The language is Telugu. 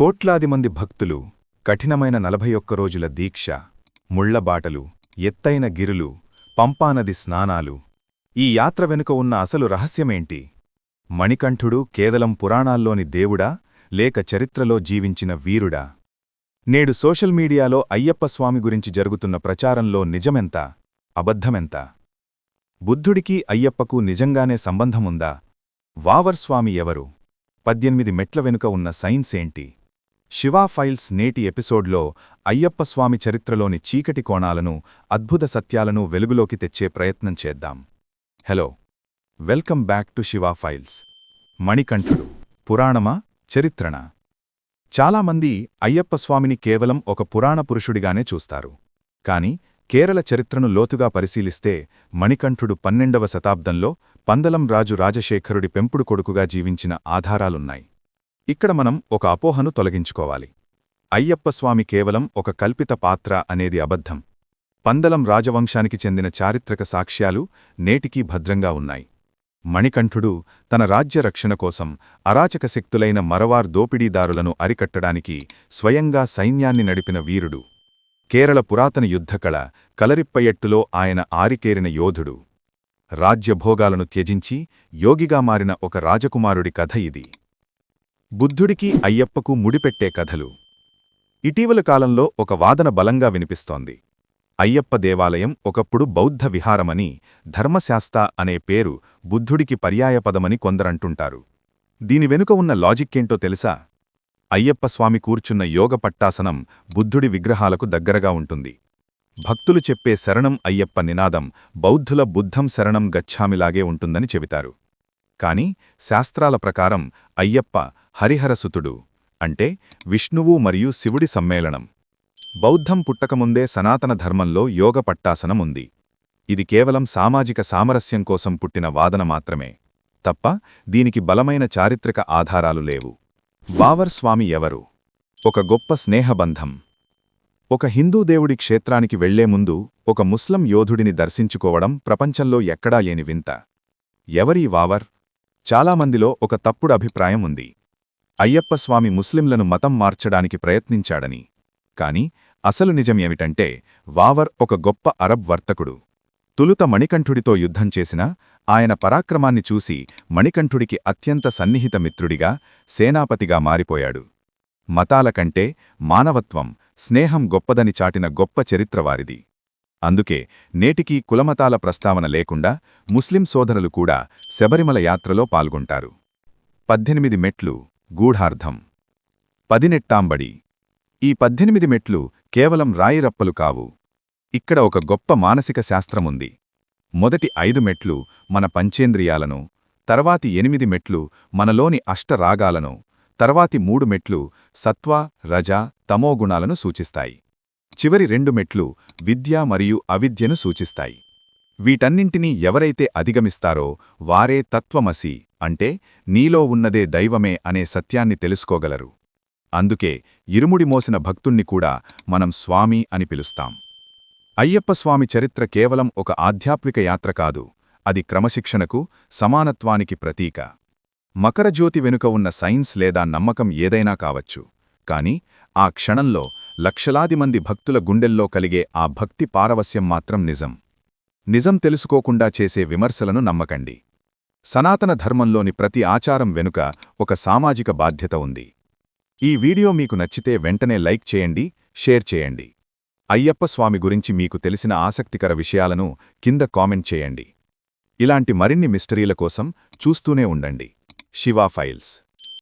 కోట్లాది మంది భక్తులు కఠినమైన నలభై ఒక్క రోజుల దీక్ష ముళ్ళబాటలు ఎత్తైన గిరులు పంపానది స్నానాలు. ఈ యాత్ర వెనుక ఉన్న అసలు రహస్యమేంటి? మణికంఠుడు కేవలం పురాణాల్లోని దేవుడా లేక చరిత్రలో జీవించిన వీరుడా? నేడు సోషల్ మీడియాలో అయ్యప్ప స్వామి గురించి జరుగుతున్న ప్రచారంలో నిజమెంత అబద్ధమెంత? బుద్ధుడికి అయ్యప్పకు నిజంగానే సంబంధముందా? వావర్ స్వామి ఎవరు? పద్దెనిమిది మెట్ల వెనుక ఉన్న సైన్సేంటి? శివా ఫైల్స్ నేటి ఎపిసోడ్లో అయ్యప్పస్వామి చరిత్రలోని చీకటి కోణాలను అద్భుత సత్యాలను వెలుగులోకి తెచ్చే ప్రయత్నం చేద్దాం. Hello welcome back to Shiva files. మణికంఠుడు పురాణమా చరిత్రణ చాలామంది అయ్యప్ప స్వామిని కేవలం ఒక పురాణ పురుషుడిగానే చూస్తారు. కాని కేరళ చరిత్రను లోతుగా పరిశీలిస్తే మణికంఠుడు పన్నెండవ శతాబ్దంలో పందలం రాజు రాజశేఖరుడి పెంపుడు కొడుకుగా జీవించిన ఆధారాలున్నాయి. ఇక్కడ మనం ఒక అపోహను తొలగించుకోవాలి. అయ్యప్పస్వామి కేవలం ఒక కల్పిత పాత్ర అనేది అబద్ధం. పందలం రాజవంశానికి చెందిన చారిత్రక సాక్ష్యాలు నేటికీ భద్రంగా ఉన్నాయి. మణికంఠుడు తన రాజ్య రక్షణ కోసం అరాచక శక్తులైన మరవార్ దోపిడీదారులను అరికట్టడానికి స్వయంగా సైన్యాన్ని నడిపిన వీరుడు. కేరళ పురాతన యుద్ధకళ కలరిప్పయ్యట్టులో ఆయన ఆరికేరిన యోధుడు. రాజ్యభోగాలను త్యజించి యోగిగా మారిన ఒక రాజకుమారుడి కథ ఇది. బుద్ధుడికి అయ్యప్పకు ముడిపెట్టే కథలు. ఇటీవల కాలంలో ఒక వాదన బలంగా వినిపిస్తోంది. అయ్యప్ప దేవాలయం ఒకప్పుడు బౌద్ధ విహారమని ధర్మశాస్త అనే పేరు బుద్ధుడికి పర్యాయపదమని కొందరంటుంటారు. దీని వెనుక ఉన్న లాజిక్కేంటో తెలుసా? అయ్యప్ప స్వామి కూర్చున్న యోగ పట్టాసనం బుద్ధుడి విగ్రహాలకు దగ్గరగా ఉంటుంది. భక్తులు చెప్పే శరణం అయ్యప్ప నినాదం బౌద్ధుల బుద్ధం శరణం గచ్ఛామిలాగే ఉంటుందని చెబుతారు. కాని శాస్త్రాల ప్రకారం అయ్యప్ప హరిహరసుతుడు అంటే విష్ణువు మరియు శివుడి సమ్మేళనం. బౌద్ధం పుట్టకముందే సనాతన ధర్మంలో యోగ పట్టాసనం ఉంది ఇది కేవలం సామాజిక సామరస్యం కోసం పుట్టిన వాదన మాత్రమే. తప్ప దీనికి బలమైన చారిత్రక ఆధారాలు లేవు. బావర్ స్వామి ఎవరు? ఒక గొప్ప స్నేహబంధం. ఒక హిందూ దేవుడి క్షేత్రానికి వెళ్ళే ముందు ఒక ముస్లం యోధుడిని దర్శించుకోవడం ప్రపంచంలో ఎక్కడా లేని వింత. ఎవరీ వావర్ చాలామందిలో ఒక తప్పుడు అభిప్రాయం ఉంది. అయ్యప్ప స్వామి ముస్లింలను మతం మార్చడానికి ప్రయత్నించాడని. కాని అసలు నిజం ఏమిటంటే వావర్ ఒక గొప్ప అరబ్ వర్తకుడు. తులుత మణికంఠుడితో యుద్ధం చేసిన ఆయన పరాక్రమాన్ని చూసి మణికంఠుడికి అత్యంత సన్నిహిత మిత్రుడిగా సేనాపతిగా మారిపోయాడు. మతాల కంటే మానవత్వం స్నేహం గొప్పదని చాటిన గొప్ప చరిత్రవారిది అందుకే నేటికీ కులమతాల ప్రస్తావన లేకుండా ముస్లిం సోదరులు కూడా శబరిమల యాత్రలో పాల్గొంటారు. పద్దెనిమిది మెట్లు గూఢార్థం. పదినెట్టాంబడి. ఈ పద్దెనిమిది మెట్లు కేవలం రాయిరప్పలు కావు. ఇక్కడ ఒక గొప్ప మానసిక శాస్త్రముంది. మొదటి ఐదు మెట్లు మన పంచేంద్రియాలను తర్వాతి ఎనిమిది మెట్లు మనలోని అష్టరాగాలను తర్వాతి మూడు మెట్లు సత్వ రజ తమోగుణాలను సూచిస్తాయి. చివరి రెండు మెట్లు విద్య మరియు అవిద్యను సూచిస్తాయి. వీటన్నింటినీ ఎవరైతే అధిగమిస్తారో వారే తత్వమసి అంటే నీలో ఉన్నదే దైవమే అనే సత్యాన్ని తెలుసుకోగలరు. అందుకే ఇరుముడి మోసిన భక్తుణ్ణి కూడా మనం స్వామి అని పిలుస్తాం. అయ్యప్ప స్వామి చరిత్ర కేవలం ఒక ఆధ్యాత్మిక యాత్ర కాదు అది క్రమశిక్షణకు సమానత్వానికి ప్రతీక. మకరజ్యోతి వెనుక ఉన్న సైన్స్ లేదా నమ్మకం ఏదైనా కావచ్చు కాని ఆ క్షణంలో లక్షలాది మంది భక్తుల గుండెల్లో కలిగే ఆ భక్తి పారవస్యం మాత్రం నిజం. నిజం తెలుసుకోకుండా చేసే విమర్శలను నమ్మకండి. సనాతన ధర్మంలోని ప్రతి ఆచారం వెనుక ఒక సామాజిక బాధ్యత ఉంది. ఈ వీడియో మీకు నచ్చితే వెంటనే లైక్ చేయండి షేర్ చేయండి. అయ్యప్ప స్వామి గురించి మీకు తెలిసిన ఆసక్తికర విషయాలను కింద కామెంట్ చేయండి. ఇలాంటి మరిన్ని మిస్టరీల కోసం చూస్తూనే ఉండండి. శివా ఫైల్స్.